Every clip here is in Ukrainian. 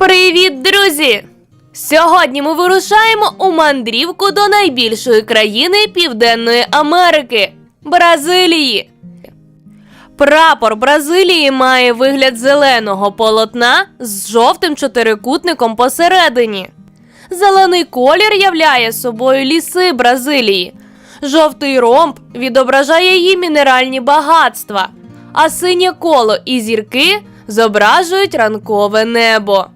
Привіт, друзі! Сьогодні ми вирушаємо у мандрівку до найбільшої країни Південної Америки Бразилії. Прапор Бразилії має вигляд зеленого полотна з жовтим чотирикутником посередині. Зелений колір являє собою ліси Бразилії. Жовтий ромб відображає її мінеральні багатства, а синє коло і зірки зображують ранкове небо.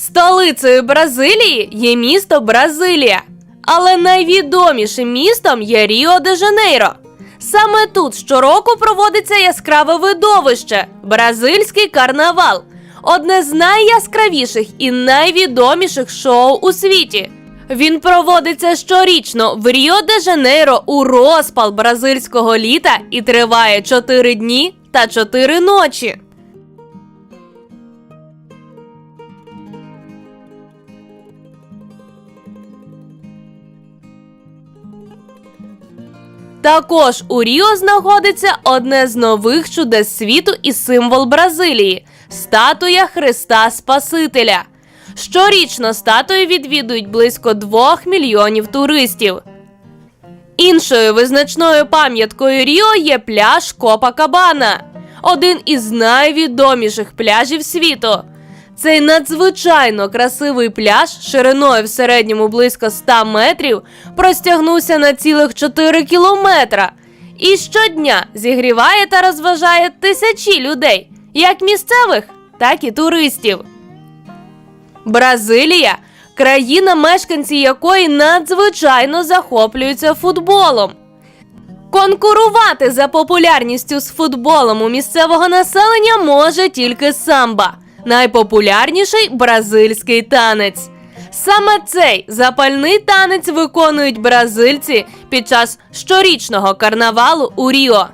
Столицею Бразилії є місто Бразилія, але найвідомішим містом є Ріо де Жанейро. Саме тут щороку проводиться яскраве видовище Бразильський карнавал, одне з найяскравіших і найвідоміших шоу у світі. Він проводиться щорічно в Ріо де Жанейро у розпал бразильського літа і триває 4 дні та 4 ночі. Також у Ріо знаходиться одне з нових чудес світу і символ Бразилії статуя Христа Спасителя. Щорічно статую відвідують близько 2 мільйонів туристів. Іншою визначною пам'яткою Ріо є пляж Копакабана, один із найвідоміших пляжів світу. Цей надзвичайно красивий пляж шириною в середньому близько 100 метрів простягнувся на цілих 4 кілометра і щодня зігріває та розважає тисячі людей, як місцевих, так і туристів. Бразилія країна, мешканці якої надзвичайно захоплюються футболом. Конкурувати за популярністю з футболом у місцевого населення може тільки самба, найпопулярніший бразильський танець. Саме цей запальний танець виконують бразильці під час щорічного карнавалу у Ріо.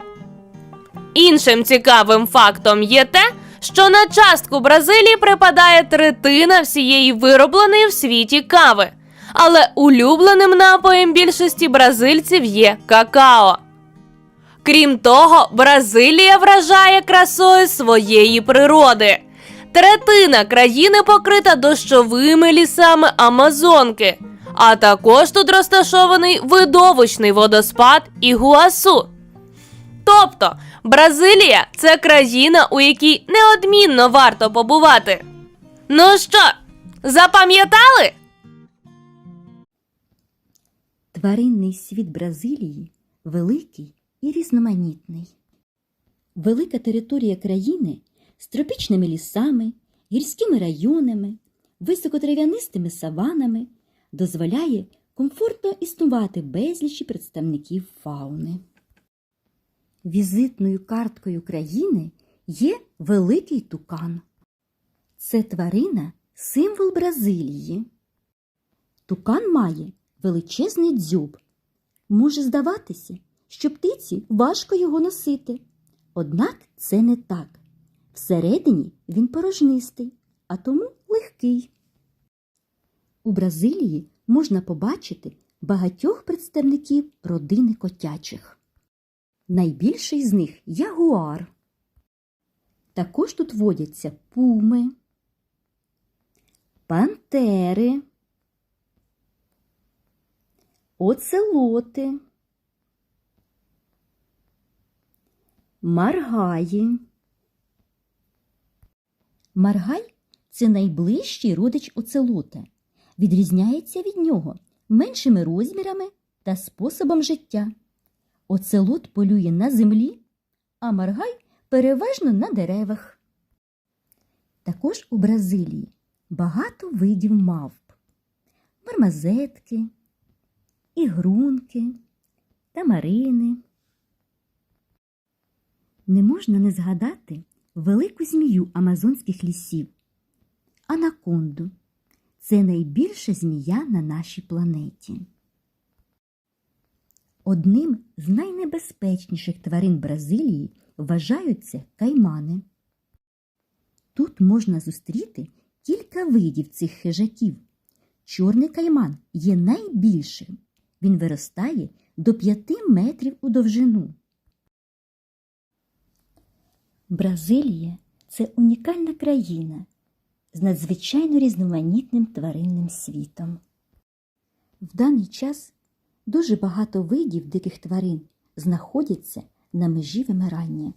Іншим цікавим фактом є те, що на частку Бразилії припадає третина всієї виробленої в світі кави. Але улюбленим напоєм більшості бразильців є какао. Крім того, Бразилія вражає красою своєї природи. Третина країни покрита дощовими лісами Амазонки, а також тут розташований видовищний водоспад Ігуасу. Тобто, Бразилія це країна, у якій неодмінно варто побувати. Ну що, запам'ятали? Тваринний світ Бразилії великий і різноманітний. Велика територія країни з тропічними лісами, гірськими районами, високотрав'янистими саванами дозволяє комфортно існувати безлічі представників фауни. Візитною карткою країни є великий тукан. Це тварина символ Бразилії. Тукан має величезний дзьоб. Може здаватися, що птиці важко його носити. Однак це не так. Всередині він порожнистий, а тому легкий. У Бразилії можна побачити багатьох представників родини котячих. Найбільший з них ягуар. Також тут водяться пуми, пантери, оцелоти, маргаї. Маргай це найближчий родич оцелота. Відрізняється від нього меншими розмірами та способом життя. Оцелот полює на землі, а маргай переважно на деревах. Також у Бразилії багато видів мавп, мармазетки, ігрунки, тамарини. Не можна не згадати велику змію амазонських лісів анаконду. Це найбільша змія на нашій планеті. Одним з найнебезпечніших тварин Бразилії вважаються каймани. Тут можна зустріти кілька видів цих хижаків. Чорний кайман є найбільшим. Він виростає до 5 метрів у довжину. Бразилія це унікальна країна з надзвичайно різноманітним тваринним світом. В даний час дуже багато видів диких тварин знаходяться на межі вимирання.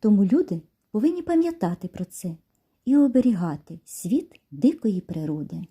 Тому люди повинні пам'ятати про це і оберігати світ дикої природи.